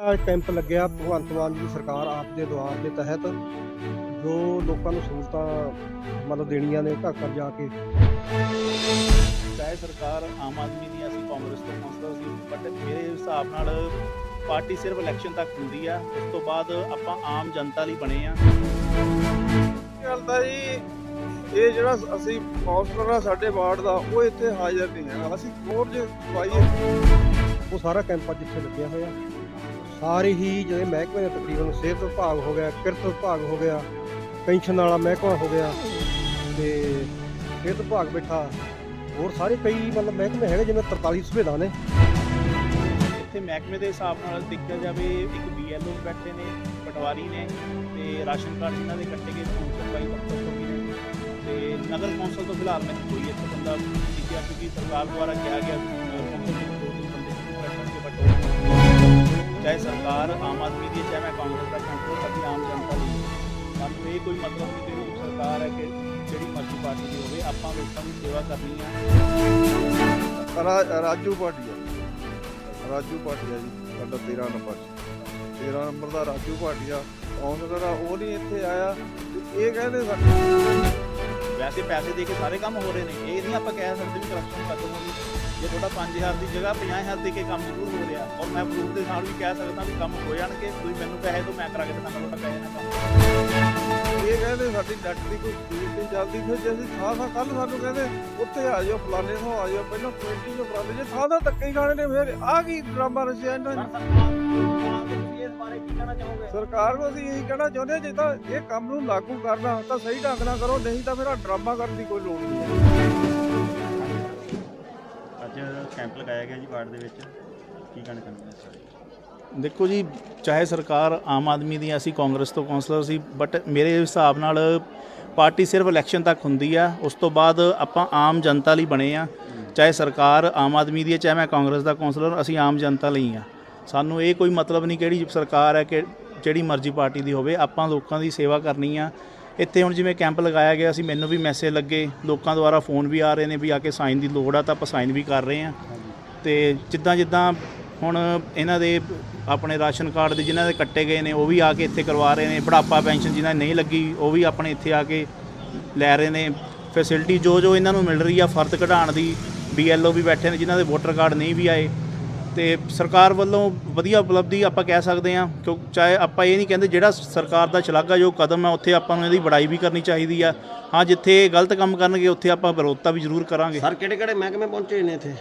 Camp ਲੱਗਿਆ ਭਗਵੰਤ ਮਾਨ ਜੀ ਦੀ ਸਰਕਾਰ ਆਪ ਦੇ ਦੁਆਰ ਦੇ ਤਹਿਤ ਜੋ ਲੋਕਾਂ ਨੂੰ ਸਹੂਲਤਾਂ ਮਤਲਬ ਦੇਣੀਆਂ ਨੇ ਘਰ ਘਰ ਜਾ ਕੇ। ਚਾਹੇ ਸਰਕਾਰ ਆਮ ਆਦਮੀ ਦੀ ਅਸੀਂ ਕਾਂਗਰਸ ਤੋਂ ਕੌਂਸਲਰ ਸੀ ਬਟ ਮੇਰੇ ਹਿਸਾਬ ਨਾਲ ਪਾਰਟੀ ਸਿਰਫ ਇਲੈਕਸ਼ਨ ਤੱਕ ਹੁੰਦੀ ਆ ਉਸ ਤੋਂ ਬਾਅਦ ਆਪਾਂ ਆਮ ਜਨਤਾ ਲਈ ਬਣੇ ਆ। ਗੱਲ ਤਾਂ ਜੀ ਇਹ ਜਿਹੜਾ ਅਸੀਂ ਕੌਂਸਲਰ ਆ ਸਾਡੇ ਵਾਰਡ ਦਾ ਉਹ ਇੱਥੇ ਹਾਜ਼ਰ ਨਹੀਂ ਹੈਗਾ। ਅਸੀਂ ਹੋਰ ਜੇ ਪਾਈਏ। ਉਹ ਸਾਰਾ ਕੈਂਪ ਅੱਜ ਇੱਥੇ ਲੱਗਿਆ ਹੋਇਆ। ਸਾਰੇ ਹੀ ਜਿਹੜੇ ਮਹਿਕਮੇ ਨੇ ਤਕਰੀਬਨ ਸਿਹਤ ਵਿਭਾਗ ਹੋ ਗਿਆ, ਕਿਰਤ ਵਿਭਾਗ ਹੋ ਗਿਆ, ਪੈਨਸ਼ਨ ਵਾਲਾ ਮਹਿਕਮਾ ਹੋ ਗਿਆ ਤੇ ਸਿਹਤ ਵਿਭਾਗ ਬੈਠਾ। ਹੋਰ ਸਾਰੇ ਕਈ ਮਤਲਬ ਮਹਿਕਮੇ ਹੈਗੇ ਜਿਵੇਂ 43 ਸੁਵਿਧਾ ਨੇ। ਇੱਥੇ ਮਹਿਕਮੇ ਦੇ ਹਿਸਾਬ ਨਾਲ ਦੇਖਿਆ ਜਾਵੇ, ਇੱਕ ਬੀਐਲਓ ਬੈਠੇ ਨੇ, ਪਟਵਾਰੀ ਨੇ ਤੇ ਰਾਸ਼ਨ ਕਾਰਡ ਜਿਨ੍ਹਾਂ ਦੇ ਕੱਟੇ ਗਏ ਸਕੂਲ ਸਪਲਾਈ ਦਫ਼ਤਰ ਤੋਂ ਵੀ ਨੇ। ਤੇ ਨਗਰ ਕੌਂਸਲ ਤੋਂ ਫਿਲਹਾਲ ਮੈਨੂੰ ਕੋਈ ਇੱਥੇ ਬੰਦਾ ਦਿਖਿਆ ਕਿਉਂਕਿ ਸਰਕਾਰ ਦੁਆਰਾ ਕਿਹਾ ਗਿਆ ਚਾਹੇ ਸਰਕਾਰ ਆਮ ਆਦਮੀ ਦੀ ਹੈ, ਚਾਹੇ ਮੈਂ ਕਾਂਗਰਸ ਦਾ ਕੌਂਸਲਰ ਅਸੀਂ ਆਮ ਜਨਤਾ ਲਈ ਹਾਂ। ਸਾਨੂੰ ਇਹ ਕੋਈ ਮਤਲਬ ਨਹੀਂ ਕਿ ਉਹ ਸਰਕਾਰ ਹੈ ਕਿ ਜਿਹੜੀ ਮਰਜ਼ੀ ਪਾਰਟੀ ਦੀ ਹੋਵੇ ਆਪਾਂ ਲੋਕਾਂ ਦੀ ਸੇਵਾ ਕਰਨੀ ਆ ਰਾ- ਰਾਜੂ ਭਾਟੀਆ। ਰਾਜੂ ਭਾਟੀਆ ਜੀ ਸਾਡਾ 13 ਨੰਬਰ 13 ਨੰਬਰ ਦਾ ਰਾਜੂ ਭਾਟੀਆ ਕੌਂਸਲਰ ਆ ਉਹ ਨਹੀਂ ਇੱਥੇ ਆਇਆ ਤੇ ਇਹ ਕਹਿੰਦੇ ਸਾਡੇ ਵੈਸੇ ਪੈਸੇ ਦੇ ਕੇ ਸਾਰੇ ਕੰਮ ਹੋ ਰਹੇ ਨੇ। ਇਹ ਨਹੀਂ ਆਪਾਂ ਕਹਿ ਸਕਦੇ ਵੀ ਕਰਪਸ਼ਨ ਖਤਮ ਹੋ ਗਈ। ਜੇ ਤੁਹਾਡਾ 5000 ਦੀ ਜਗ੍ਹਾ 50000 ਦੇ ਕੇ ਕੰਮ ਜ਼ਰੂਰ ਹੋ ਰਿਹਾ ਔਰ ਮੈਂ ਪ੍ਰੂਫ ਦੇ ਨਾਲ ਵੀ ਕਹਿ ਸਕਦਾ ਵੀ ਕੰਮ ਹੋ ਜਾਣਗੇ, ਤੁਸੀਂ ਮੈਨੂੰ ਪੈਸੇ ਤੋਂ ਮੈਂ ਕਰਾ ਕੇ ਦਿਖਾਉਂਦਾ ਤੁਹਾਡਾ ਪੈਸੇ ਨਾ ਕੰਮ। ਇਹ ਕਹਿੰਦੇ ਸਾਡੀ ਨੈਟ ਦੀ ਕੋਈ ਸਪੀਡ ਨਹੀਂ ਚੱਲਦੀ, ਫਿਰ ਜੇ ਅਸੀਂ ਥਾਂ ਥਾਂ ਕੱਲ ਸਾਨੂੰ ਕਹਿੰਦੇ, ਉੱਥੇ ਆ ਜਾਓ ਫਲਾਣੇ ਤੋਂ ਆ ਜਾਓ ਪਹਿਲਾਂ 20 ਤੋਂ ਫਲਾਣੇ, ਜੇ ਥਾਂ ਥਾਂ ਧੱਕੇ ਹੀ ਖਾਣੇ ਨੇ, ਫਿਰ ਆ ਕੀ ਡਰਾਮਾ ਰਚਿਆ ਇਹਨਾਂ ਨੇ? ਸਰਕਾਰ ਨੂੰ ਅਸੀਂ ਇਹੀ ਕਹਿਣਾ ਚਾਹੁੰਦੇ ਜੇ ਤਾਂ ਇਹ ਕੰਮ ਨੂੰ ਲਾਗੂ ਕਰਨਾ, ਤਾਂ ਸਹੀ ਢੰਗ ਨਾਲ ਕਰੋ, ਨਹੀਂ ਤਾਂ ਫਿਰ ਡਰਾਮਾ ਕਰਨ ਦੀ ਕੋਈ ਲੋੜ ਨਹੀਂ ਹੈ। ਅੱਜ ਕੈਂਪ ਲਗਾਇਆ ਗਿਆ ਜੀ ਵਾਰਡ ਦੇ ਵਿੱਚ? ਕੀ ਕਹਿਣਾ ਚਾਹੁੰਦੇ ਹੋ? ਸਰ ਦੇਖੋ ਜੀ ਚਾਹੇ ਸਰਕਾਰ ਆਮ ਆਦਮੀ ਦੀ ਹੈ, ਅਸੀਂ ਕਾਂਗਰਸ ਤੋਂ ਕੌਂਸਲਰ ਸੀ ਬਟ ਮੇਰੇ ਹਿਸਾਬ ਨਾਲ ਪਾਰਟੀ ਸਿਰਫ ਇਲੈਕਸ਼ਨ ਤੱਕ ਹੁੰਦੀ ਆ ਉਸ ਤੋਂ ਬਾਅਦ ਆਪਾਂ ਆਮ ਜਨਤਾ ਲਈ ਬਣੇ ਆ। ਚਾਹੇ ਸਰਕਾਰ ਆਮ ਆਦਮੀ ਦੀ ਹੈ ਚਾਹੇ ਮੈਂ ਕਾਂਗਰਸ ਦਾ ਕੌਂਸਲਰ ਅਸੀਂ ਆਮ ਜਨਤਾ ਲਈ ਆ। ਸਾਨੂੰ ਇਹ ਕੋਈ ਮਤਲਬ ਨਹੀਂ ਕਿਹੜੀ ਸਰਕਾਰ ਹੈ ਕਿ ਜਿਹੜੀ ਮਰਜ਼ੀ ਪਾਰਟੀ ਦੀ ਹੋਵੇ ਆਪਾਂ ਲੋਕਾਂ ਦੀ ਸੇਵਾ ਕਰਨੀ ਆ। ਇੱਥੇ ਹੁਣ ਜਿਵੇਂ ਕੈਂਪ ਲਗਾਇਆ ਗਿਆ ਸੀ ਮੈਨੂੰ ਵੀ ਮੈਸੇਜ ਲੱਗੇ, ਲੋਕਾਂ ਦੁਆਰਾ ਫੋਨ ਵੀ ਆ ਰਹੇ ਨੇ ਵੀ ਆ ਕੇ ਸਾਈਨ ਦੀ ਲੋੜ ਆ ਤਾਂ ਆਪਾਂ ਸਾਈਨ ਵੀ ਕਰ ਰਹੇ ਆ ਤੇ ਜਿੱਦਾਂ ਜਿੱਦਾਂ ਹੁਣ ਇਹਨਾਂ ਦੇ ਆਪਣੇ ਰਾਸ਼ਨ ਕਾਰਡ ਦੇ ਜਿਨ੍ਹਾਂ ਦੇ ਕੱਟੇ ਗਏ ਨੇ, ਉਹ ਵੀ ਆ ਕੇ ਇੱਥੇ ਕਰਵਾ ਰਹੇ ਨੇ। ਬੁਢਾਪਾ ਪੈਨਸ਼ਨ ਜਿਨ੍ਹਾਂ ਨਹੀਂ ਲੱਗੀ, ਉਹ ਵੀ ਆਪਣੇ ਇੱਥੇ ਆ ਕੇ ਲੈ ਰਹੇ ਨੇ। ਫੈਸਿਲਿਟੀ ਜੋ ਜੋ ਇਹਨਾਂ ਨੂੰ ਮਿਲ ਰਹੀ ਆ ਫਰਦ ਕਢਾਉਣ ਦੀ ਬੀਐਲਓ ਵੀ ਬੈਠੇ ਨੇ ਜਿਨ੍ਹਾਂ ਦੇ ਵੋਟਰ ਕਾਰਡ ਨਹੀਂ ਵੀ ਆਏ। ਤੇ ਸਰਕਾਰ ਵੱਲੋਂ ਵਧੀਆ ਉਪਲਬਧੀ ਆਪਾਂ ਕਹਿ ਸਕਦੇ ਹਾਂ ਕਿਉਂ ਚਾਹੇ ਆਪਾਂ ਇਹ ਨਹੀਂ ਕਹਿੰਦੇ ਜਿਹੜਾ ਸਰਕਾਰ ਦਾ ਸ਼ਲਾਘਾਯੋਗ ਕਦਮ ਹੈ ਉੱਥੇ ਆਪਾਂ ਨੂੰ ਇਹਦੀ ਬੜਾਈ ਵੀ ਕਰਨੀ ਚਾਹੀਦੀ ਆ। ਹਾਂ ਜਿੱਥੇ ਗਲਤ ਕੰਮ ਕਰਨਗੇ ਉੱਥੇ ਆਪਾਂ ਵਿਰੋਧਤਾ ਵੀ ਜ਼ਰੂਰ ਕਰਾਂਗੇ। ਸਰ ਕਿਹੜੇ ਕਿਹੜੇ ਮਹਿਕਮੇ ਪਹੁੰਚੇ ਨੇ ਇੱਥੇ?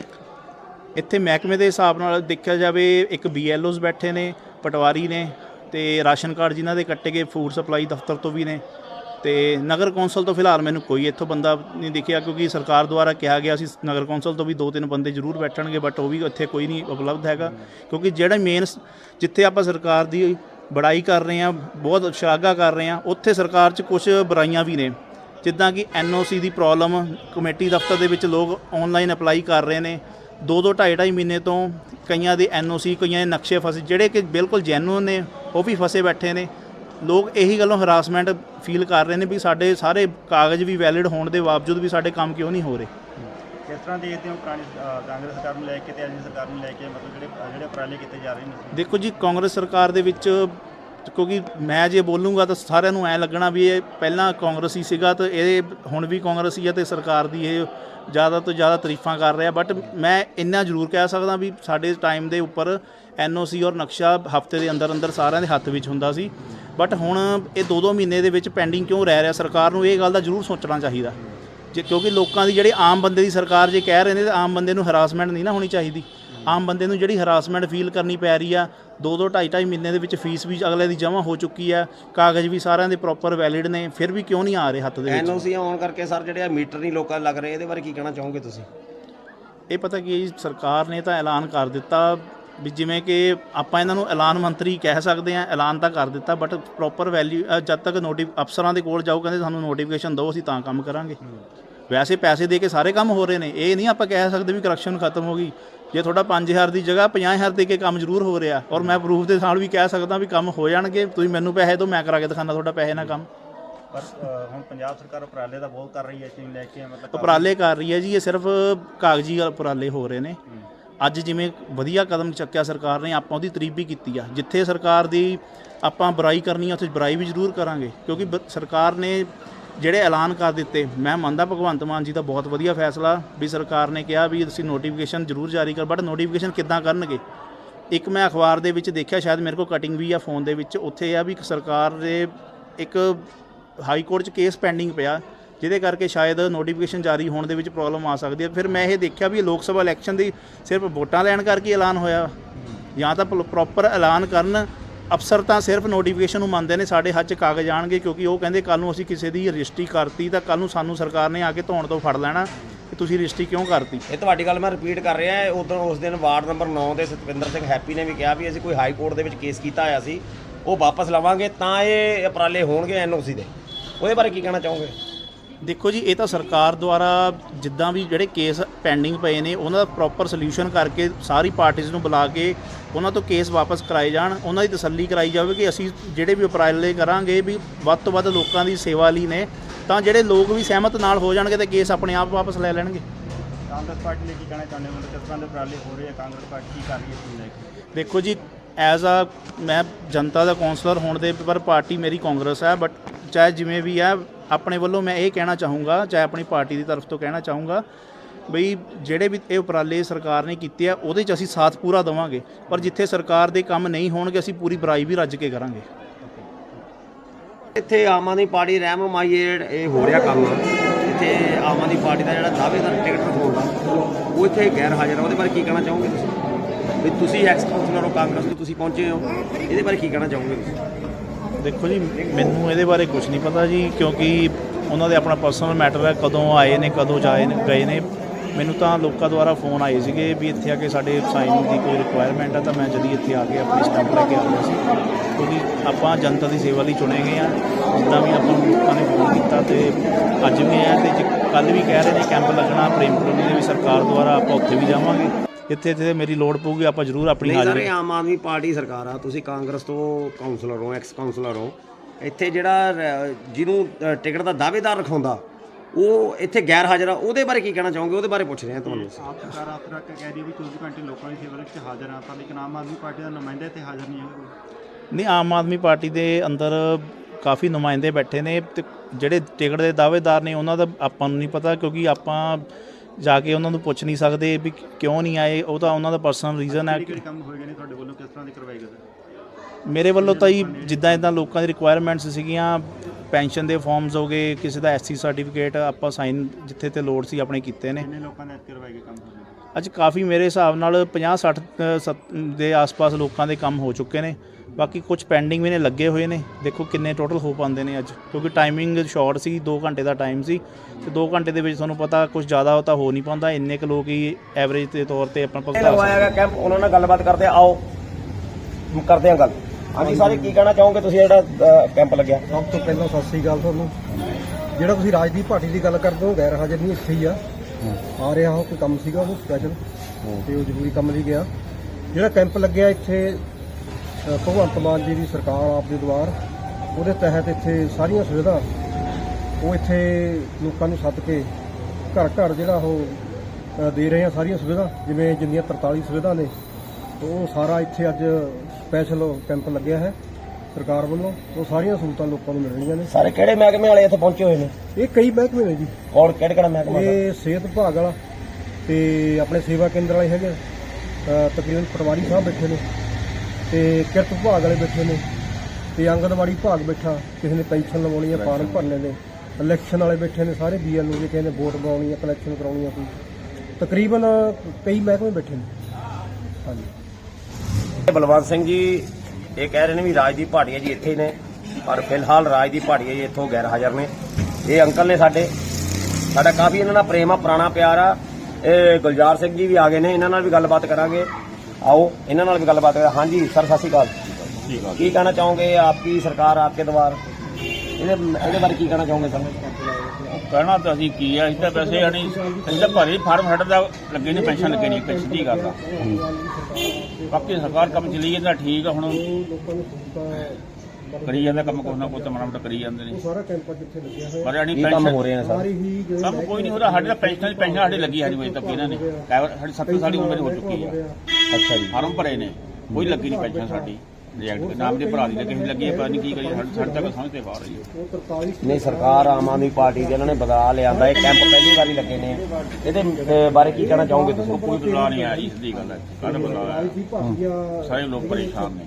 ਇੱਥੇ ਮਹਿਕਮੇ ਦੇ ਹਿਸਾਬ ਨਾਲ ਦੇਖਿਆ ਜਾਵੇ ਇੱਕ ਬੀਐਲਓਜ਼ ਬੈਠੇ ਨੇ ਪਟਵਾਰੀ ਨੇ ਤੇ ਰਾਸ਼ਨ ਕਾਰਡ ਜਿਨ੍ਹਾਂ ਦੇ ਕੱਟੇ ਗਏ ਫੂਡ ਸਪਲਾਈ ਦਫ਼ਤਰ ਤੋਂ ਵੀ ਨੇ। ਤੇ ਨਗਰ ਕੌਂਸਲ ਤੋਂ ਫਿਲਹਾਲ ਮੈਨੂੰ ਕੋਈ ਇੱਥੋਂ ਬੰਦਾ ਨਹੀਂ ਦਿਖਿਆ ਕਿਉਂਕਿ ਸਰਕਾਰ ਦੁਆਰਾ ਕਿਹਾ ਗਿਆ ਸੀ ਨਗਰ ਕੌਂਸਲ ਤੋਂ ਵੀ ਦੋ ਤਿੰਨ ਬੰਦੇ ਜ਼ਰੂਰ ਬੈਠਣਗੇ ਬਟ ਉਹ ਵੀ ਇੱਥੇ ਕੋਈ ਨਹੀਂ ਉਪਲਬਧ ਹੈਗਾ। ਕਿਉਂਕਿ ਜਿਹੜਾ ਮੇਨ ਜਿੱਥੇ ਆਪਾਂ ਸਰਕਾਰ ਦੀ ਬੜਾਈ ਕਰ ਰਹੇ ਹਾਂ, ਬਹੁਤ ਸ਼ਲਾਘਾ ਕਰ ਰਹੇ ਹਾਂ, ਉੱਥੇ ਸਰਕਾਰ 'ਚ ਕੁਝ ਬੁਰਾਈਆਂ ਵੀ ਨੇ। ਜਿੱਦਾਂ ਕਿ ਐਨਓਸੀ ਦੀ ਪ੍ਰੋਬਲਮ ਕਮੇਟੀ ਦਫ਼ਤਰ ਦੇ ਵਿੱਚ ਲੋਕ ਆਨਲਾਈਨ ਅਪਲਾਈ ਕਰ ਰਹੇ ਨੇ। ਦੋ ਦੋ, ਢਾਈ ਢਾਈ ਮਹੀਨੇ ਤੋਂ ਕਈਆਂ ਦੇ ਐਨਓਸੀ ਕਈਆਂ ਦੇ ਨਕਸ਼ੇ ਫਸੇ, ਜਿਹੜੇ ਕਿ ਬਿਲਕੁਲ ਜੈਨੂਨ ਨੇ, ਉਹ ਵੀ ਫਸੇ ਬੈਠੇ ਨੇ। ਲੋਕ ਇਹੀ ਗੱਲੋਂ ਹਰਾਸਮੈਂਟ ਫੀਲ ਕਰ ਰਹੇ ਨੇ ਵੀ ਸਾਡੇ ਸਾਰੇ ਕਾਗਜ਼ ਵੀ ਵੈਲਿਡ ਹੋਣ ਦੇ ਬਾਵਜੂਦ ਵੀ ਸਾਡੇ ਕੰਮ ਕਿਉਂ ਨਹੀਂ ਹੋ ਰਹੇ। ਕਿਸ ਤਰ੍ਹਾਂ ਦੇਖਦੇ ਹੋ ਪੁਰਾਣੀ ਕਾਂਗਰਸ ਸਰਕਾਰ ਨੂੰ ਲੈ ਕੇ ਤੇ ਅੱਜ ਦੀ ਸਰਕਾਰ ਨੂੰ ਲੈ ਕੇ ਮਤਲਬ ਜਿਹੜੇ ਜਿਹੜੇ ਉਪਰਾਲੇ ਕੀਤੇ ਜਾ ਰਹੇ ਨੇ ਦੇਖੋ ਜੀ ਕਾਂਗਰਸ ਸਰਕਾਰ ਦੇ ਵਿੱਚ ਕਿਉਂਕਿ ਮੈਂ ਜੇ ਬੋਲੂੰਗਾ ਤਾਂ ਸਾਰਿਆਂ ਨੂੰ ਐ ਲੱਗਣਾ ਵੀ ਇਹ ਪਹਿਲਾਂ ਕਾਂਗਰਸੀ ਸੀਗਾ ਤਾਂ ਇਹ ਹੁਣ ਵੀ ਕਾਂਗਰਸੀ ਹੈ ਤੇ ਸਰਕਾਰ ਦੀ ਇਹ ਜ਼ਿਆਦਾ ਤੋਂ ਜ਼ਿਆਦਾ ਤਾਰੀਫਾਂ ਕਰ ਰਿਹਾ। ਬਟ ਮੈਂ ਇੰਨਾ ਜ਼ਰੂਰ ਕਹਿ ਸਕਦਾ ਵੀ ਸਾਡੇ ਟਾਈਮ ਦੇ ਉੱਪਰ ਐਨਓਸੀ ਔਰ ਨਕਸ਼ਾ ਹਫ਼ਤੇ ਦੇ ਅੰਦਰ ਅੰਦਰ ਸਾਰਿਆਂ ਦੇ ਹੱਥ ਵਿੱਚ ਹੁੰਦਾ ਸੀ। ਬਟ ਹੁਣ ਇਹ ਦੋ ਦੋ ਮਹੀਨੇ ਦੇ ਵਿੱਚ ਪੈਂਡਿੰਗ ਕਿਉਂ ਰਹਿ ਰਿਹਾ? ਸਰਕਾਰ ਨੂੰ ਇਹ ਗੱਲ ਦਾ ਜ਼ਰੂਰ ਸੋਚਣਾ ਚਾਹੀਦਾ। ਜੇ ਕਿਉਂਕਿ ਲੋਕਾਂ ਦੀ ਜਿਹੜੇ ਆਮ ਬੰਦੇ ਦੀ ਸਰਕਾਰ ਜੇ ਕਹਿ ਰਹੇ ਨੇ ਤਾਂ ਆਮ ਬੰਦੇ ਨੂੰ ਹਰਾਸਮੈਂਟ ਨਹੀਂ ਨਾ ਹੋਣੀ ਚਾਹੀਦੀ। ਆਮ ਬੰਦੇ ਨੂੰ ਜਿਹੜੀ ਹਰਾਸਮੈਂਟ ਫੀਲ ਕਰਨੀ ਪੈ ਰਹੀ ਆ ਦੋ ਦੋ ਢਾਈ ਢਾਈ ਮਹੀਨੇ ਦੇ ਵਿੱਚ ਫੀਸ ਵੀ ਅਗਲੇ ਦੀ ਜਮ੍ਹਾਂ ਹੋ ਚੁੱਕੀ ਆ। ਕਾਗਜ਼ ਵੀ ਸਾਰਿਆਂ ਦੇ ਪ੍ਰੋਪਰ ਵੈਲਿਡ ਨੇ ਫਿਰ ਵੀ ਕਿਉਂ ਨਹੀਂ ਆ ਰਹੇ ਹੱਥ ਦੇ ਵਿੱਚ? ਐਨਓਸੀ ਆਉਣ ਕਰਕੇ ਸਰ ਜਿਹੜੇ ਆ ਮੀਟਰ ਨਹੀਂ ਲੋਕਾਂ ਲੱਗ ਰਹੇ ਇਹਦੇ ਬਾਰੇ ਕੀ ਕਹਿਣਾ ਚਾਹੋਗੇ ਤੁਸੀਂ? ਇਹ ਪਤਾ ਕੀ ਸਰਕਾਰ ਨੇ ਤਾਂ ਐਲਾਨ ਕਰ ਦਿੱਤਾ। ਵੀ ਜਿਵੇਂ ਕਿ ਆਪਾਂ ਇਹਨਾਂ ਨੂੰ ਐਲਾਨ ਮੰਤਰੀ ਕਹਿ ਸਕਦੇ ਆ ਐਲਾਨ ਤਾਂ ਕਰ ਦਿੱਤਾ ਬਟ ਪ੍ਰੋਪਰ ਵੈਲਿਊ ਜਦ ਤੱਕ ਨੋਟਿਫ ਅਫਸਰਾਂ ਦੇ ਕੋਲ ਜਾਓ ਕਹਿੰਦੇ ਸਾਨੂੰ ਨੋਟੀਫਿਕੇਸ਼ਨ ਦਿਓ ਅਸੀਂ ਤਾਂ ਕੰਮ ਕਰਾਂਗੇ। ਵੈਸੇ ਪੈਸੇ ਦੇ ਕੇ ਸਾਰੇ ਕੰਮ ਹੋ ਰਹੇ ਨੇ। ਇਹ ਨਹੀਂ ਆਪਾਂ ਕਹਿ ਸਕਦੇ ਵੀ ਕਰਪਸ਼ਨ ਖਤਮ ਹੋ ਗਈ। ਜੇ ਤੁਹਾਡਾ 5000 ਦੀ ਜਗ੍ਹਾ 50000 ਦੇ ਕੇ ਕੰਮ ਜ਼ਰੂਰ ਹੋ ਰਿਹਾ ਔਰ ਮੈਂ ਪ੍ਰੂਫ ਦੇ ਨਾਲ ਵੀ ਕਹਿ ਸਕਦਾ ਵੀ ਕੰਮ ਹੋ ਜਾਣਗੇ ਤੁਸੀਂ ਮੈਨੂੰ ਪੈਸੇ ਦਿਓ ਮੈਂ ਕਰਾ ਕੇ ਦਿਖਾਣਾ ਤੁਹਾਡਾ ਪੈਸੇ ਨਾਲ ਕੰਮ। ਪਰ ਹੁਣ ਪੰਜਾਬ ਸਰਕਾਰ ਉਪਰਾਲੇ ਤਾਂ ਬਹੁਤ ਕਰ ਰਹੀ ਹੈ ਇਸ ਨੂੰ ਲੈ ਕੇ ਮਤਲਬ ਉਪਰਾਲੇ ਕਰ ਰਹੀ ਹੈ ਜੀ ਇਹ ਸਿਰਫ ਕਾਗਜ਼ੀ ਉਪਰਾਲੇ ਹੋ ਰਹੇ ਨੇ। ਅੱਜ ਜਿਵੇਂ ਵਧੀਆ ਕਦਮ ਚੱਕਿਆ ਸਰਕਾਰ ਨੇ, ਆਪਾਂ ਉਹਦੀ ਤਾਰੀਫ ਵੀ ਕੀਤੀ ਆ। ਜਿੱਥੇ ਸਰਕਾਰ ਦੀ ਆਪਾਂ ਬੁਰਾਈ ਕਰਨੀ ਆ, ਉੱਥੇ ਬੁਰਾਈ ਵੀ ਜ਼ਰੂਰ ਕਰਾਂਗੇ। ਕਿਉਂਕਿ ਬ- ਸਰਕਾਰ ਨੇ ਜਿਹੜੇ ਐਲਾਨ ਕਰ ਦਿੱਤੇ, ਮੈਂ ਮੰਨਦਾ ਭਗਵੰਤ ਮਾਨ ਜੀ ਦਾ ਬਹੁਤ ਵਧੀਆ ਫੈਸਲਾ ਵੀ ਸਰਕਾਰ ਨੇ ਕਿਹਾ ਵੀ ਤੁਸੀਂ ਨੋਟੀਫਿਕੇਸ਼ਨ ਜ਼ਰੂਰ ਜਾਰੀ ਕਰ ਬਟ ਨੋਟੀਫਿਕੇਸ਼ਨ ਕਿੱਦਾਂ ਕਰਨਗੇ? ਇੱਕ ਮੈਂ ਅਖਬਾਰ ਦੇ ਵਿੱਚ ਦੇਖਿਆ, ਸ਼ਾਇਦ ਮੇਰੇ ਕੋਲ ਕਟਿੰਗ ਵੀ ਆ ਫੋਨ ਦੇ ਵਿੱਚ, ਉੱਥੇ ਇਹ ਆ ਵੀ ਇੱਕ ਸਰਕਾਰ ਦੇ ਇੱਕ ਹਾਈ ਕੋਰਟ 'ਚ ਕੇਸ ਪੈਂਡਿੰਗ ਪਿਆ। ਜਿਹਦੇ ਕਰਕੇ ਸ਼ਾਇਦ ਨੋਟੀਫਿਕੇਸ਼ਨ ਜਾਰੀ ਹੋਣ ਦੇ ਵਿੱਚ ਪ੍ਰੋਬਲਮ ਆ ਸਕਦੀ ਹੈ। ਫਿਰ ਮੈਂ ਇਹ ਦੇਖਿਆ ਵੀ ਲੋਕ ਸਭਾ ਇਲੈਕਸ਼ਨ ਦੀ ਸਿਰਫ ਵੋਟਾਂ ਲੈਣ ਕਰਕੇ ਐਲਾਨ ਹੋਇਆ। ਜਾਂ ਤਾਂ ਪ੍ਰੋਪਰ ਐਲਾਨ ਕਰਨ ਅਫਸਰ ਤਾਂ ਸਿਰਫ ਨੋਟੀਫਿਕੇਸ਼ਨ ਨੂੰ ਮੰਨਦੇ ਨੇ, ਸਾਡੇ ਹੱਥ 'ਚ ਕਾਗਜ਼ ਆਣਗੇ ਕਿਉਂਕਿ ਉਹ ਕਹਿੰਦੇ ਕੱਲ ਨੂੰ ਅਸੀਂ ਕਿਸੇ ਦੀ ਰਜਿਸਟਰੀ ਕਰਤੀ ਤਾਂ ਕੱਲ ਨੂੰ ਸਾਨੂੰ ਸਰਕਾਰ ਨੇ ਆ ਕੇ ਧੌਣ ਤੋਂ ਫੜ ਲੈਣਾ ਕਿ ਤੁਸੀਂ ਰਜਿਸਟਰੀ ਕਿਉਂ ਕਰਤੀ। ਇਹ ਤੁਹਾਡੀ ਗੱਲ ਮੈਂ ਰਿਪੀਟ ਕਰ ਰਿਹਾ ਉਦੋਂ ਉਸ ਦਿਨ ਵਾਰਡ ਨੰਬਰ 9 ਦੇ ਸਤਵਿੰਦਰ ਸਿੰਘ ਹੈਪੀ ਨੇ ਵੀ ਕਿਹਾ ਵੀ ਅਸੀਂ ਕੋਈ ਹਾਈ ਕੋਰਟ ਦੇ ਵਿੱਚ ਕੇਸ ਕੀਤਾ ਹੋਇਆ ਸੀ, ਉਹ ਵਾਪਸ ਲਵਾਂਗੇ ਤਾਂ ਇਹ ਉਪਰਾਲੇ ਹੋਣਗੇ ਐਨਓਸੀ ਦੇ। ਉਹਦੇ ਬਾਰੇ ਕੀ ਕਹਿਣਾ ਚਾਹੋਗੇ? ਦੇਖੋ ਜੀ ਇਹ ਤਾਂ ਸਰਕਾਰ ਦੁਆਰਾ ਜਿੱਦਾਂ ਵੀ ਜਿਹੜੇ ਕੇਸ ਪੈਂਡਿੰਗ ਪਏ ਨੇ ਉਹਨਾਂ ਦਾ ਪ੍ਰੋਪਰ ਸੋਲੂਸ਼ਨ ਕਰਕੇ ਸਾਰੀ ਪਾਰਟੀਆਂ ਨੂੰ ਬੁਲਾ ਕੇ ਉਹਨਾਂ ਤੋਂ ਕੇਸ ਵਾਪਸ ਕਰਾਏ ਜਾਣ ਉਹਨਾਂ ਦੀ ਤਸੱਲੀ ਕਰਾਈ ਜਾਵੇ ਕਿ ਅਸੀਂ ਜਿਹੜੇ ਵੀ ਉਪਰਾਲੇ ਕਰਾਂਗੇ ਵੀ ਵੱਧ ਤੋਂ ਵੱਧ ਲੋਕਾਂ ਦੀ ਸੇਵਾ ਲਈ ਨੇ ਤਾਂ ਜਿਹੜੇ ਲੋਕ ਵੀ ਸਹਿਮਤ ਨਾਲ ਹੋ ਜਾਣਗੇ ਤੇ ਕੇਸ ਆਪਣੇ ਆਪ ਵਾਪਸ ਲੈ ਲੈਣਗੇ। ਕਾਂਗਰਸ ਪਾਰਟੀ ਲਈ ਕੀ ਕਹਿਣਾ ਚਾਹੁੰਦੇ ਹੋ? ਕਿਸ ਤਰ੍ਹਾਂ ਦੇ ਉਪਰਾਲੇ ਹੋ ਰਹੇ ਆ? ਕਾਂਗਰਸ ਪਾਰਟੀ ਕੀ ਕਰ ਰਹੀ ਹੈ ਇਸ ਲੈ ਕੇ? ਦੇਖੋ ਜੀ ਐਜ਼ ਆ ਮੈਂ ਜਨਤਾ ਦਾ ਕਾਉਂਸਲਰ ਹੋਣ ਦੇ ਪਰ ਪਾਰਟੀ ਮੇਰੀ ਕਾਂਗਰਸ ਹੈ ਬਟ ਚਾਹੇ ਜਿਵੇਂ ਵੀ ਹੈ ਆਪਣੇ ਵੱਲੋਂ ਮੈਂ ਇਹ ਕਹਿਣਾ ਚਾਹੂੰਗਾ, ਚਾਹੇ ਆਪਣੀ ਪਾਰਟੀ ਦੀ ਤਰਫ ਤੋਂ ਕਹਿਣਾ ਚਾਹੂੰਗਾ, ਬਈ ਜਿਹੜੇ ਵੀ ਇਹ ਉਪਰਾਲੇ ਸਰਕਾਰ ਨੇ ਕੀਤੇ ਆ, ਉਹਦੇ 'ਚ ਅਸੀਂ ਸਾਥ ਪੂਰਾ ਦੇਵਾਂਗੇ। ਪਰ ਜਿੱਥੇ ਸਰਕਾਰ ਦੇ ਕੰਮ ਨਹੀਂ ਹੋਣਗੇ, ਅਸੀਂ ਪੂਰੀ ਬੁਰਾਈ ਵੀ ਰੱਜ ਕੇ ਕਰਾਂਗੇ। ਇੱਥੇ ਆਮ ਆਦਮੀ ਪਾਰਟੀ ਰਹਿਨੁਮਾਈ ਇਹ ਹੋ ਰਿਹਾ ਕੰਮ। ਇੱਥੇ ਆਮ ਆਦਮੀ ਪਾਰਟੀ ਦਾ ਜਿਹੜਾ ਦਾਅਵੇਦਾਰ ਟਿਕਟ ਰਖਾਉਣ ਉਹ ਇੱਥੇ ਗੈਰ ਹਾਜ਼ਰ ਹੈ ਉਹਦੇ ਬਾਰੇ ਕੀ ਕਹਿਣਾ ਚਾਹੋਗੇ ਤੁਸੀਂ? ਵੀ ਤੁਸੀਂ ਐਕਸ ਕਾਉਂਸਲਰ ਹੋ, ਕਾਂਗਰਸ ਤੋਂ ਤੁਸੀਂ ਪਹੁੰਚੇ ਹੋ। ਇਹਦੇ ਬਾਰੇ ਕੀ ਕਹਿਣਾ ਚਾਹੋਗੇ ਤੁਸੀਂ? ਦੇਖੋ ਜੀ, ਮੈਨੂੰ ਇਹਦੇ ਬਾਰੇ ਕੁਝ ਨਹੀਂ ਪਤਾ ਜੀ, ਕਿਉਂਕਿ ਉਹਨਾਂ ਦੇ ਆਪਣਾ ਪਰਸਨਲ ਮੈਟਰ ਹੈ, ਕਦੋਂ ਆਏ ਨੇ, ਕਦੋਂ ਜਾਏ ਨੇ, ਗਏ ਨੇ। ਮੈਨੂੰ ਤਾਂ ਲੋਕਾਂ ਦੁਆਰਾ ਫੋਨ ਆਏ ਸੀਗੇ ਵੀ ਇੱਥੇ ਆ ਕੇ ਸਾਡੇ ਸਾਈਨ ਦੀ ਕੋਈ ਰਿਕੁਆਇਰਮੈਂਟ ਆ, ਤਾਂ ਮੈਂ ਜਦੀ ਇੱਥੇ ਆ ਕੇ ਆਪਣੀ ਸਟੈਂਪ ਲੈ ਕੇ ਆ ਗਿਆ ਸੀ। ਕਿਉਂਕਿ ਆਪਾਂ ਜਨਤਾ ਦੀ ਸੇਵਾ ਲਈ ਚੁਣੇ ਗਏ ਆ, ਜਿੱਦਾਂ ਵੀ ਆਪਾਂ ਨੂੰ ਲੋਕਾਂ ਨੇ ਫੋਨ ਕੀਤਾ ਤੇ ਅੱਜ ਵੀ ਹੈ ਤੇ ਕੱਲ ਵੀ ਕਹਿ ਰਹੇ ਨੇ ਕੈਂਪ ਲੱਗਣਾ, ਪ੍ਰੇਮ ਕਲੋਨੀ ਦੇ ਵੀ ਸਰਕਾਰ ਦੁਆਰਾ ਆਪਾਂ ਉੱਥੇ ਵੀ ਜਾਵਾਂਗੇ। ਜਿੱਥੇ ਜਿੱਥੇ ਮੇਰੀ ਲੋੜ ਪਊਗੀ ਆਪਾਂ ਜ਼ਰੂਰ ਆਪਣੀ ਨਹੀਂ ਸਰ ਹਾਜ਼ਰੀ ਇਹ ਆਮ ਆਦਮੀ ਪਾਰਟੀ ਸਰਕਾਰ ਆ। ਤੁਸੀਂ ਕਾਂਗਰਸ ਤੋਂ ਕਾਉਂਸਲਰ ਹੋ ਐਕਸ ਕਾਉਂਸਲਰ ਹੋ। ਇੱਥੇ ਜਿਹੜਾ ਰ- ਜਿਹਨੂੰ ਅ, ਟਿਕਟ ਦਾ ਦਾਅਵੇਦਾਰ ਰਖਾਉਂਦਾ ਉਹ ਇੱਥੇ ਗੈਰ ਹਾਜ਼ਰ ਆ। ਉਹਦੇ ਬਾਰੇ ਕੀ ਕਹਿਣਾ ਚਾਹੋਗੇ? ਉਹਦੇ ਬਾਰੇ ਪੁੱਛ ਰਹੇ ਹਾਂ ਤੁਹਾਨੂੰ। ਆਪ ਸਰਕਾਰ ਆਪ ਤੱਕ ਕਹਿ ਰਹੀ ਹੈ ਵੀ 24 ਘੰਟੇ ਲੋਕਾਂ ਦੀ ਸੇਵਾ ਵਿੱਚ ਹਾਜ਼ਰ ਆ। ਪਰ ਲੇਕਿਨ ਆਮ ਆਦਮੀ ਪਾਰਟੀ ਦਾ ਨੁਮਾਇੰਦਾ ਇੱਥੇ ਹਾਜ਼ਰ ਨਹੀਂ ਹੈ ਕੋਈ ਨਹੀਂ ਆਮ ਆਦਮੀ ਪਾਰਟੀ ਦੇ ਅੰਦਰ ਕਾਫੀ ਨੁਮਾਇੰਦੇ ਬੈਠੇ ਨੇ ਤੇ ਜਿਹੜੇ ਟਿਕਟ ਦੇ ਦਾਅਵੇਦਾਰ ਨੇ ਉਹਨਾਂ ਦਾ ਆਪਾਂ ਨੂੰ ਨਹੀਂ ਪਤਾ ਕਿਉਂਕਿ ਆਪਾਂ ਜਾ ਕੇ ਉਹਨਾਂ ਨੂੰ ਪੁੱਛ ਨਹੀਂ ਸਕਦੇ ਵੀ ਕਿਉਂ ਨਹੀਂ ਆਏ ਉਹ ਤਾਂ ਉਹਨਾਂ ਦਾ ਪਰਸਨਲ ਰੀਜ਼ਨ ਹੈ ਕਿਹੜੇ ਕਿਹੜੇ ਕੰਮ ਹੋਏ ਗਏ ਨੇ ਤੁਹਾਡੇ ਵੱਲੋਂ ਕਿਸ ਤਰ੍ਹਾਂ ਦੇ ਕਰਵਾਏ ਗਏ ਸਰ ਮੇਰੇ ਵੱਲੋਂ ਤਾਂ ਹੀ ਜਿੱਦਾਂ ਇਦਾਂ ਲੋਕਾਂ ਦੀ ਰਿਕੁਆਇਰਮੈਂਟਸ ਸੀਗੀਆਂ ਪੈਨਸ਼ਨ ਦੇ ਫਾਰਮਸ ਹੋ ਗਏ ਕਿਸੇ ਦਾ ਐਸਸੀ ਸਰਟੀਫਿਕੇਟ ਆਪਾਂ ਸਾਈਨ ਜਿੱਥੇ ਤੇ ਲੋੜ ਸੀ ਆਪਣੇ ਕੀਤੇ ਨੇ ਕਿੰਨੇ ਲੋਕਾਂ ਇੱਥੇ ਕਰਵਾਏ ਗਏ ਕੰਮ ਨੇ? ਅੱਜ ਕਾਫੀ ਮੇਰੇ ਹਿਸਾਬ ਨਾਲ 50 60 ਦੇ ਆਸ-ਪਾਸ ਲੋਕਾਂ ਦੇ ਕੰਮ ਹੋ ਚੁੱਕੇ ਨੇ। ਬਾਕੀ ਕੁਝ ਪੈਂਡਿੰਗ ਵੀ ਨੇ ਲੱਗੇ ਹੋਏ ਨੇ। ਦੇਖੋ ਕਿੰਨੇ ਟੋਟਲ ਹੋ ਪਾਉਂਦੇ ਨੇ ਅੱਜ। ਕਿਉਂਕਿ ਟਾਈਮਿੰਗ ਸ਼ਾਰਟ ਸੀ 2 ਘੰਟੇ ਦਾ ਟਾਈਮ ਸੀ। ਤੇ 2 ਘੰਟੇ ਦੇ ਵਿੱਚ ਤੁਹਾਨੂੰ ਪਤਾ ਕੁਝ ਜ਼ਿਆਦਾ ਤਾਂ ਹੋ ਨਹੀਂ ਪਾਉਂਦਾ। ਇੰਨੇ ਕੁ ਲੋਕ ਹੀ ਐਵਰੇਜ ਦੇ ਤੌਰ ਤੇ ਆਪਣਾ ਭੁਗਤਾ ਲਗਵਾਇਆ ਗਿਆ ਕੈਂਪ ਉਹਨਾਂ ਨਾਲ ਗੱਲਬਾਤ ਕਰਦੇ ਆ, ਆਓ ਕਰਦੇ ਆ ਗੱਲ। ਹਾਂਜੀ ਸਾਰੇ ਕੀ ਕਹਿਣਾ ਚਾਹੋਗੇ ਤੁਸੀਂ ਜਿਹੜਾ ਕੈਂਪ ਲੱਗਿਆ? ਸਭ ਤੋਂ ਪਹਿਲਾਂ ਸਤਿ ਸ੍ਰੀ ਅਕਾਲ ਤੁਹਾਨੂੰ। ਜਿਹੜਾ ਤੁਸੀਂ ਰਾਜਦੀਪ ਭਾਟੀ ਦੀ ਗੱਲ ਕਰਦੇ ਹੋ ਗੈਰ ਹਾਜ਼ਰ ਨਹੀਂ ਇੱਥੇ ਹੀ ਆ। ਆ ਰਿਹਾ ਉਹ ਕੋਈ ਕੰਮ ਸੀਗਾ ਉਹਨੂੰ ਸਪੈਸ਼ਲ ਤੇ ਉਹ ਜ਼ਰੂਰੀ ਕੰਮ ਲਈ ਗਿਆ। ਜਿਹੜਾ ਕੈਂਪ ਲੱਗਿਆ ਇੱਥੇ ਅ, ਭਗਵੰਤ ਮਾਨ ਜੀ ਦੀ ਸਰਕਾਰ ਆਪ ਦੇ ਦੁਆਰ ਉਹਦੇ ਤਹਿਤ ਇੱਥੇ ਸਾਰੀਆਂ ਸੁਵਿਧਾ ਉਹ ਇੱਥੇ ਲੋਕਾਂ ਨੂੰ ਸੱਦ ਕੇ ਘਰ ਘਰ ਜਿਹੜਾ ਉਹ ਅ, ਦੇ ਰਹੇ ਆ ਸਾਰੀਆਂ ਸੁਵਿਧਾ ਜਿਵੇਂ ਜਿੰਨੀਆਂ 43 ਸੁਵਿਧਾ ਨੇ ਉਹ ਸਾਰਾ ਇੱਥੇ ਅੱਜ ਸਪੈਸ਼ਲ ਕੈਂਪ ਲੱਗਿਆ ਹੈ। ਸਰਕਾਰ ਵੱਲੋਂ ਉਹ ਸਾਰੀਆਂ ਸਹੂਲਤਾਂ ਲੋਕਾਂ ਨੂੰ ਮਿਲਣੀਆਂ ਨੇ। ਸਾਰੇ ਕਿਹੜੇ ਮਹਿਕਮੇ ਵਾਲੇ ਇੱਥੇ ਪਹੁੰਚੇ ਹੋਏ ਨੇ? ਇਹ ਕਈ ਮਹਿਕਮੇ ਨੇ ਜੀ। ਕੌਣ ਕਿਹੜੇ ਕਿਹੜਾ ਮਹਿਕਮਾ ਸਰ? ਇਹ ਸਿਹਤ ਵਿਭਾਗ ਵਾਲਾ ਤੇ ਆਪਣੇ ਸੇਵਾ ਕੇਂਦਰ ਵਾਲੇ ਹੈਗੇ ਅ, ਤਕਰੀਬਨ ਪਟਵਾਰੀ ਸਾਹਿਬ ਬੈਠੇ ਨੇ ਤੇ ਕਿਰਤ ਵਿਭਾਗ ਵਾਲੇ ਬੈਠੇ ਨੇ ਤੇ ਆਂਗਨਵਾੜੀ ਵਿਭਾਗ ਬੈਠਾ। ਕਿਸੇ ਨੇ ਪੈਨਸ਼ਨ ਲਵਾਉਣੀ ਹੈ ਫਾਰਮ ਭਰਨੇ ਨੇ ਇਲੈਕਸ਼ਨ ਵਾਲੇ ਬੈਠੇ ਨੇ ਸਾਰੇ ਬੀਐਲਓ ਜੇ ਕਿਸੇ ਨੇ ਵੋਟ ਪਾਉਣੀ ਹੈ ਕਲੈਕਸ਼ਨ ਕਰਾਉਣੀ ਹੈ ਕੋਈ। ਤਕਰੀਬਨ ਕਈ ਮਹਿਕਮੇ ਬੈਠੇ ਨੇ। ਹਾਂਜੀ। ਬਲਵੰਤ ਸਿੰਘ ਜੀ ਇਹ ਕਹਿ ਰਹੇ ਨੇ ਵੀ ਰਾਜਦੀਪ ਭਾਟੀਆ ਜੀ ਇੱਥੇ ਹੀ ਨੇ, ਪਰ ਫਿਲਹਾਲ ਰਾਜਦੀਪ ਭਾਟੀਆ ਜੀ ਇੱਥੋਂ ਗੈਰ ਹਾਜ਼ਰ ਨੇ। ਇਹ ਅੰਕਲ ਨੇ ਸਾਡੇ। ਸਾਡਾ ਕਾਫੀ ਇਹਨਾਂ ਨਾਲ ਪ੍ਰੇਮ ਆ, ਪੁਰਾਣਾ ਪਿਆਰ ਆ। ਇਹ ਗੁਲਜ਼ਾਰ ਸਿੰਘ ਜੀ ਵੀ ਆ ਗਏ ਨੇ, ਇਹਨਾਂ ਨਾਲ ਵੀ ਗੱਲਬਾਤ ਕਰਾਂਗੇ। ਆਓ, ਇਹਨਾਂ ਨਾਲ ਵੀ ਗੱਲਬਾਤ ਕਰਾਂ ਹਾਂਜੀ, ਸਰ, ਸਤਿ ਸ਼੍ਰੀ ਅਕਾਲ। ਕੀ ਕਹਿਣਾ ਚਾਹੋਗੇ ਆਪਕੀ ਸਰਕਾਰ, ਆਪਕੇ ਦਵਾਰ? ਇਹਦੇ ਇਹਦੇ ਬਾਰੇ ਕੀ ਕਹਿਣਾ ਚਾਹੋਗੇ ਸਰ? ਕਹਿਣਾ ਤਾਂ ਅਸੀਂ ਕੀ ਆ, ਅਸੀਂ ਤਾਂ ਵੈਸੇ ਹਣੀ ਅਸੀਂ ਤਾਂ ਭਰੇ ਫਾਰਮ ਸਾਡੇ ਦਾ ਲੱਗੇ ਨਹੀਂ ਪੈਨਸ਼ਨ ਲੱਗੇ ਨਹੀਂ ਇੱਕ ਸਿੱਧੀ ਗੱਲ ਆ ਬਾਕੀ ਸਰਕਾਰ ਕੰਮ ਚਲੀ ਜਾਂਦਾ ਠੀਕ ਆ ਹੁਣ ਕਰੀ ਜਾਂਦਾ ਕੰਮ ਕੋਈ ਨਾ ਕੋਈ ਤਾਂ ਮਾੜਾ ਮੋਟਾ ਕਰੀ ਜਾਂਦੇ ਨੇ। ਸਾਰਾ ਕੈਂਪਾਂ ਜਿੱਥੇ ਲੱਗਿਆ ਹੋਇਆ? ਪਰ ਕੀ ਕੰਮ ਹੋ ਰਹੇ ਨੇ ਸਰ। ਸਾਰੀ ਹੀ ਜਿਹੜੇ ਕੰਮ ਕੋਈ ਨਹੀਂ ਹੋ ਰਿਹਾ ਸਾਡੇ ਤਾਂ ਪੈਨਸ਼ਨ ਦੀ ਪੈਨਸ਼ਨ ਸਾਡੀ ਲੱਗੀ ਹੈ ਨਹੀਂ ਤੱਕ ਇਹਨਾਂ ਨੇ। ਸਾਡੀ 70 ਸਾਲ ਦੀ ਉਮਰ ਹੋ ਚੁੱਕੀ ਆ। ਅੱਛਾ ਜੀ। ਫਾਰਮ ਭਰੇ ਨੇ ਕੋਈ ਲੱਗੀ ਨਹੀਂ ਪੈਨਸ਼ਨ ਸਾਡੀ। ਰਿਜੈਕਟ ਨਾਮ ਦੇ ਭਰਾ ਦੀ ਲੱਗੀ ਹੋਈ ਲੱਗੀ ਹੈ ਪਤਾ ਨਹੀਂ ਕੀ ਕਰੀ ਸਾਡੇ ਸਾਡੇ ਤੱਕ ਸਮਝ ਤੇ ਬਾਹਰ ਰਹੀ ਹੈ। ਉਹ 43 ਨਹੀਂ ਸਰਕਾਰ ਆਮ ਆਦਮੀ ਪਾਰਟੀ ਦੇ ਇਹਨਾਂ ਨੇ ਬਦਲਾ ਲਿਆਂਦਾ ਇਹ ਕੈਂਪ ਪਹਿਲੀ ਵਾਰੀ ਲੱਗੇ ਨੇ। ਇਹਦੇ ਅਹ, ਬਾਰੇ ਕੀ ਕਹਿਣਾ ਚਾਹੋਗੇ ਤੁਸੀਂ? ਕੋਈ ਬਦਲਾਅ ਨਹੀਂ ਆਇਆ ਜੀ ਸਿੱਧੀ ਗੱਲ ਹੈ ਕੱਲ ਬਦਲਾਅ ਆਇਆ। ਸਾਰੇ ਲੋਕ ਪਰੇਸ਼ਾਨ ਨੇ।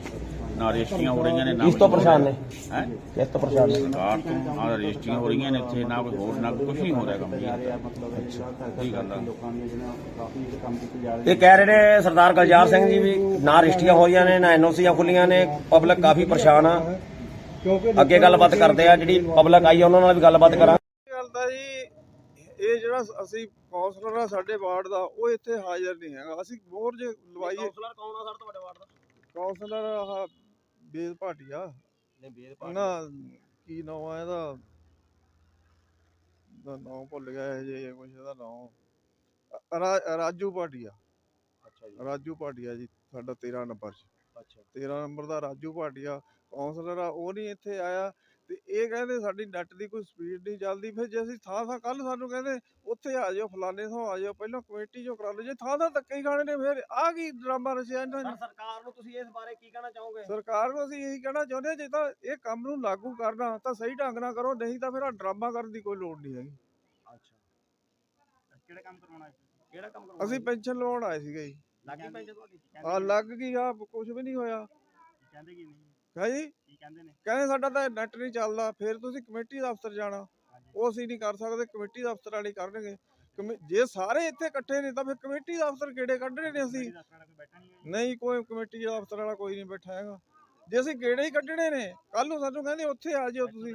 ਨਾ ਰਜਿਸਟਰੀਆਂ ਹੋ ਰਹੀਆਂ ਨੇ ਨਾ ਇਸ ਤੋਂ ਪਰੇਸ਼ਾਨ ਨੇ? ਹੈ? ਕਿਸ ਤੋਂ ਪਰੇਸ਼ਾਨ ਨੇ? ਸਰਕਾਰ ਤੋਂ ਨਾ ਰਜਿਸਟਰੀਆਂ ਹੋ ਰਹੀਆਂ ਨੇ ਇੱਥੇ ਨਾ ਕੋਈ ਹੋਰ ਨਾ ਕੁਝ ਨਹੀਂ ਹੋ ਰਿਹਾ ਕੰਮ ਜੀ। ਇਹ ਕਹਿ ਰਹੇ ਨੇ ਸਰਦਾਰ ਗਲਜਾਰ ਸਿੰਘ ਜੀ ਵੀ ਨਾ ਰਜਿਸਟਰੀਆਂ ਹੋਈਆਂ ਨੇ ਨਾ ਐਨਓਸੀਆਂ ਖੁੱਲੀਆਂ ਨੇ ਪਬਲਿਕ ਕਾਫੀ ਪਰੇਸ਼ਾਨ ਆ। ਕਿਉਂਕਿ ਅੱਗੇ ਗੱਲਬਾਤ ਕਰਦੇ ਆ ਜਿਹੜੀ ਪਬਲਿਕ ਆਈ ਉਹਨਾਂ ਨਾਲ ਵੀ ਗੱਲਬਾਤ ਕਰਾਂਗੇ। ਗੱਲ ਦਾ ਜੀ ਇਹ ਜਿਹੜਾ ਅਸੀਂ ਕਾਉਂਸਲਰ ਆ ਸਾਡੇ ਵਾਰਡ ਦਾ ਉਹ ਇੱਥੇ ਹਾਜ਼ਰ ਨਹੀਂ ਹੈਗਾ। ਅਸੀਂ ਮੋਹਰ ਜੇ ਲਵਾਈਏ ਕਾਉਂਸਲਰ ਕੌਣ ਆ ਸਰ ਤੁਹਾਡੇ ਵਾਰਡ ਦਾ? ਕਾਉਂਸਲਰ ਬੇਦ ਭਾਟੀਆ ਨਹੀਂ ਬੇਦ ਨਾ ਕੀ ਨਾਮ ਆ ਇਹਦਾ? ਦਾ ਨਾਮ ਭੁੱਲ ਗਿਆ ਇਹ ਜੇ ਕੁਛ ਇਹਦਾ ਨਾਮ। ਰਾਜੂ ਭਾਟੀਆ ਅੱਛਾ ਜੀ। ਰਾਜੂ ਭਾਟੀਆ ਜੀ ਸਾਡਾ 13 ਨੰਬਰ 'ਚ। ਅੱਛਾ। 13 ਨੰਬਰ ਦਾ ਰਾਜੂ ਭਾਟੀਆ ਕਾਉਂਸਲਰ ਆ ਉਹ ਨਹੀਂ ਇੱਥੇ ਆਇਆ। ਤੇ ਇਹ ਕਹਿੰਦੇ ਸਾਡੀ ਨੈਟ ਦੀ ਕੋਈ ਸਪੀਡ ਨਹੀਂ ਚੱਲਦੀ। ਫਿਰ ਜੇ ਅਸੀਂ ਥਾਂ ਥਾਂ ਕੱਲ ਸਾਨੂੰ ਕਹਿੰਦੇ ਉੱਥੇ ਆ ਜਾਓ ਫਲਾਣੇ ਥਾਂ ਆ ਜਾਓ ਪਹਿਲਾਂ ਕਮੇਟੀ ਚੋਂ ਕਰਾ ਲਓ। ਜੇ ਥਾਂ ਥਾਂ ਧੱਕੇ ਹੀ ਖਾਣੇ ਨੇ ਫਿਰ ਆ ਕੀ ਡਰਾਮਾ ਰਚਿਆ ਇਹਨਾਂ ਨੇ? ਸਰਕਾਰ ਨੂੰ ਤੁਸੀਂ ਇਸ ਬਾਰੇ ਕੀ ਕਹਿਣਾ ਚਾਹੋਗੇ? ਸਰਕਾਰ ਨੂੰ ਅਸੀਂ ਇਹੀ ਕਹਿਣਾ ਚਾਹੁੰਦੇ ਜੇ ਤਾਂ ਇਹ ਕੰਮ ਨੂੰ ਲਾਗੂ ਕਰਨਾ ਤਾਂ ਸਹੀ ਢੰਗ ਨਾਲ ਕਰੋ ਨਹੀਂ ਤਾਂ ਫਿਰ ਆ ਡਰਾਮਾ ਕਰਨ ਦੀ ਕੋਈ ਲੋੜ ਨਹੀਂ ਹੈਗੀ। ਅੱਛਾ। ਕਿਹੜਾ ਕੰਮ ਕਰਵਾਉਣਾ ਹੈ? ਕਿਹੜਾ ਕੰਮ ਕਰਵਾਉਣਾ ਅਸੀਂ ਪੈਨਸ਼ਨ ਲਵਾਉਣ ਆਏ ਸੀਗੇ ਜੀ। ਲੱਗੀ ਪੈਂਦੇ ਤੁਹਾਡੀ? ਆ ਲੱਗ ਗਈ ਆ ਕੁਝ ਵੀ ਨਹੀਂ ਹੋਇਆ। ਕਹਿੰਦੇ ਕੀ ਨਹੀਂ? ਹੈ ਜੀ? ਕੀ ਕਹਿੰਦੇ ਨੇ? ਕਹਿੰਦੇ ਸਾਡਾ ਤਾਂ ਨੈਟ ਨਹੀਂ ਚੱਲਦਾ ਫਿਰ ਤੁਸੀਂ ਕਮੇਟੀ ਦਫ਼ਤਰ ਜਾਣਾ। ਉਹ ਅਸੀਂ ਨਹੀਂ ਕਰ ਸਕਦੇ ਕਮੇਟੀ ਦਫ਼ਤਰ ਵਾਲੇ ਕਰਨਗੇ। ਜੇ ਸਾਰੇ ਇੱਥੇ ਇਕੱਠੇ ਨੇ ਤਾਂ ਫਿਰ ਕਮੇਟੀ ਦਫ਼ਤਰ ਕਿਹੜੇ ਕੱਢਣੇ ਨੇ ਅਸੀਂ? ਨਹੀਂ ਕੋਈ ਕਮੇਟੀ ਦਫ਼ਤਰ ਵਾਲਾ ਕੋਈ ਨਹੀਂ ਬੈਠਾ ਹੈਗਾ। ਜੇ ਅਸੀਂ ਕਿਹੜੇ ਹੀ ਕੱਢਣੇ ਨੇ ਕੱਲ ਨੂੰ ਸਾਨੂੰ ਕਹਿੰਦੇ ਉੱਥੇ ਆ ਜਾਓ ਤੁਸੀਂ।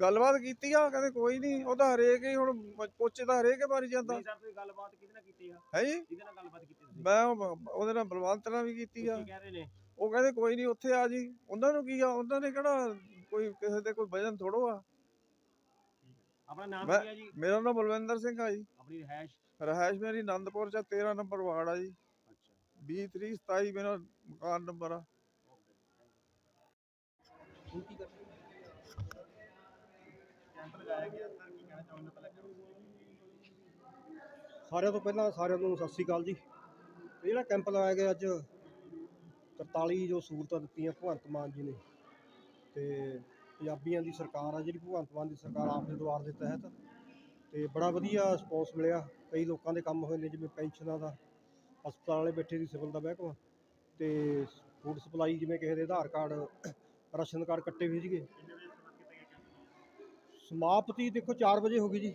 ਗੱਲਬਾਤ ਕੀਤੀ ਆ ਕਹਿੰਦੇ ਕੋਈ ਨਹੀਂ ਉਹ ਤਾਂ ਹਰੇਕ ਹੀ ਹੁਣ ਪੋਚੇ ਤਾਂ ਹਰੇਕ ਹੀ ਮਾਰੀ ਜਾਂਦਾ। ਸਰ ਤੁਸੀਂ ਗੱਲਬਾਤ ਕਿਹਦੇ ਨਾਲ ਕੀਤੀ ਆ? ਹੈ ਜੀ? ਕਿਹਦੇ ਨਾਲ ਗੱਲਬਾਤ ਕੀਤੀ ਤੁਸੀਂ? ਮੈਂ ਉਹ- ਉਹਦੇ ਨਾਲ ਬਲਵੰਤ ਨਾਲ ਵੀ ਕੀਤੀ ਆ। ਕੀ ਕਹਿ ਰਹੇ ਨੇ ਉਹ ਕਹਿੰਦੇ ਕੋਈ ਨਹੀਂ ਉੱਥੇ ਆ ਜੀ। ਉਹਨਾਂ ਨੂੰ ਕੀ ਆ? ਉਹਨਾਂ ਨੇ ਕਿਹੜਾ ਕੋਈ ਕਿਸੇ ਦੇ ਕੋਈ ਵਜਨ ਥੋੜੋ ਆ ਆਪਣਾ ਨਾਮ ਕੀ ਹੈ ਜੀ? ਮੇਰਾ ਨਾਮ ਬਲਵਿੰਦਰ ਸਿੰਘ ਆ ਜੀ। ਆਪਣੀ ਮੇਰੀ ਆਨੰਦਪੁਰ ਚ 13 ਨੰਬਰ ਵਾਰਡ ਆ ਜੀ। ਅੱਛਾ। 2327 ਮੇਰਾ ਮਕਾਨ ਨੰਬਰ ਆ। ਸਾਰਿਆਂ ਤੋਂ ਪਹਿਲਾਂ ਸਾਰਿਆਂ ਨੂੰ ਸਤਿ ਸ੍ਰੀ ਅਕਾਲ ਜੀ। ਇਹ ਜਿਹੜਾ ਕੈਂਪ ਲਾਇਆ ਗਿਆ ਅੱਜ 43 ਜੋ ਸਹੂਲਤਾਂ ਦਿੱਤੀਆਂ ਭਗਵੰਤ ਮਾਨ ਜੀ ਨੇ ਤੇ ਪੰਜਾਬੀਆਂ ਦੀ ਸਰਕਾਰ ਆ ਜਿਹੜੀ ਭਗਵੰਤ ਮਾਨ ਦੀ ਸਰਕਾਰ ਆਪ ਦੇ ਦੁਆਰ ਦੇ ਤਹਿਤ ਤੇ ਬੜਾ ਵਧੀਆ ਰਿਸਪੌਂਸ ਮਿਲਿਆ। ਕਈ ਲੋਕਾਂ ਦੇ ਕੰਮ ਹੋਏ ਨੇ, ਜਿਵੇਂ ਪੈਨਸ਼ਨਾਂ ਦਾ, ਹਸਪਤਾਲ ਵਾਲੇ ਬੈਠੇ ਦੀ ਸਿਵਲ ਦਾ ਮਹਿਕਮਾ ਤੇ ਫੂਡ ਸਪਲਾਈ ਜਿਵੇਂ ਕਿਸੇ ਦੇ ਆਧਾਰ ਕਾਰਡ, ਰਾਸ਼ਨ ਕਾਰਡ ਕੱਟੇ ਹੋਏ ਸੀਗੇ। ਸਮਾਪਤੀ ਦੇਖੋ 4 ਵਜੇ ਹੋ ਗਈ ਜੀ।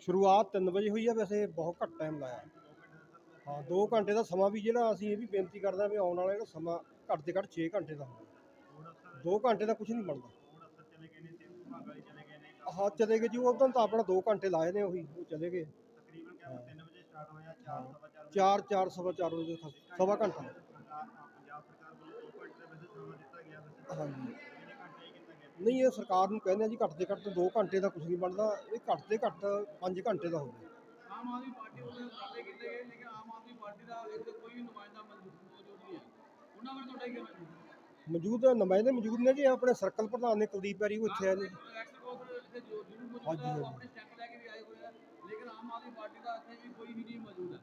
ਸ਼ੁਰੂਆਤ 3 ਵਜੇ ਹੋਈ ਆ, ਵੈਸੇ ਬਹੁਤ ਘੱਟ ਟਾਈਮ ਲਾਇਆ। ਹਾਂ 2 ਘੰਟੇ ਦਾ ਸਮਾਂ ਵੀ ਜਿਹੜਾ ਅਸੀਂ ਇਹ ਵੀ ਬੇਨਤੀ ਕਰਦੇ ਹਾਂ ਵੀ ਆਉਣ ਵਾਲਾ ਜਿਹੜਾ ਸਮਾਂ ਘੱਟ ਤੇ ਘੱਟ 6 ਘੰਟੇ ਦਾ ਹੋਵੇ। 2 ਘੰਟੇ ਦਾ ਕੁਝ ਨਹੀਂ ਬਣਦਾ। ਹਾਂ, ਚਲੇ ਗਏ ਜੀ ਉਦੋਂ ਤਾਂ ਆਪਣਾ 2 ਘੰਟੇ ਲਾਏ ਨੇ ਉਹੀ, ਉਹ ਚਲੇ ਗਏ। ਤਕਰੀਬਨ 3 ਵਜੇ ਸਟਾਰਟ ਹੋਇਆ 4 ਸਵਾ 4 ਸਵਾ 4 ਵਜੇ ਸਵਾ ਘੰਟਾ। ਪੰਜਾਬ ਸਰਕਾਰ ਵੱਲੋਂ 2 ਘੰਟੇ ਦਾ ਵੈਸੇ ਸਮਾਂ ਦਿੱਤਾ ਗਿਆ ਹਾਂਜੀ। ਨਹੀਂ, ਇਹ ਸਰਕਾਰ ਨੂੰ ਕਹਿੰਦੇ ਆ ਜੀ, ਘੱਟ ਤੇ ਘੱਟ 2 ਘੰਟੇ ਦਾ ਕੁਝ ਨਹੀਂ ਬਣਦਾ, ਇਹ ਘੱਟ ਤੇ ਘੱਟ 5 ਘੰਟੇ ਦਾ ਹੋਵੇ। ਆਮ ਆਦਮੀ ਪਾਰਟੀ ਵੱਲੋਂ ਕੀਤੇ ਗਏ ਲੇਕਿਨ ਦਾ ਇੱਥੇ ਕੋਈ ਵੀ ਨੁਮਾਇੰਦਾ ਮੌਜੂਦ ਨਹੀਂ ਹੈ ਉਹਨਾਂ ਬਾਰੇ ਤੁਹਾਡਾ ਕੀ ਕਹਿਣਾ ਹੈ ਮੌਜੂਦ ਨੁਮਾਇੰਦੇ ਮੌਜੂਦ ਨੇ ਜੀ ਆਪਣੇ ਸਰਕਲ ਪ੍ਰਧਾਨ ਨੇ ਕੁਲਦੀਪ ਐਰੀ ਉਹ ਇੱਥੇ ਆਏ ਨੇ ਹਾਂਜੀ, ਹੈ ਉਹ ਹਾਂਜੀ। ਆਪਣੇ ਸਟੈਂਪ ਲੈ ਕੇ ਵੀ ਆਏ ਹੋਏ ਆ ਲੇਕਿਨ ਆਮ ਆਦਮੀ ਪਾਰਟੀ ਦਾ ਇੱਥੇ ਵੀ ਕੋਈ ਵੀ ਨਹੀਂ ਮੌਜੂਦ ਹੈ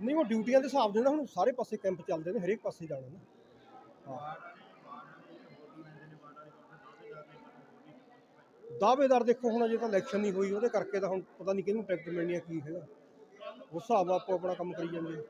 ਨਹੀਂ ਉਹ ਡਿਊਟੀਆਂ ਦੇ ਹਿਸਾਬ ਦੇ ਨਾਲ ਹੁਣ ਸਾਰੇ ਪਾਸੇ ਕੈਂਪ ਚੱਲਦੇ ਨੇ ਹਰੇਕ ਪਾਸੇ ਜਾਣਾ ਨਾ। ਦਾਅਵੇਦਾਰ ਦੇਖੋ ਹੁਣ ਅਜੇ ਤਾਂ ਇਲੈਕਸ਼ਨ ਨਹੀਂ ਹੋਈ ਉਹਦੇ ਕਰਕੇ ਤਾਂ ਹੁਣ ਪਤਾ ਨਹੀਂ ਕਿਹਨੂੰ ਟਿਕਟ ਮਿਲਣੀ ਆ ਕੀ ਹੈਗਾ। ਉਸ ਹਿਸਾਬ ਨਾਲ ਆਪੋ ਆਪਣਾ ਕੰਮ ਕਰੀ ਜਾਂਦੇ।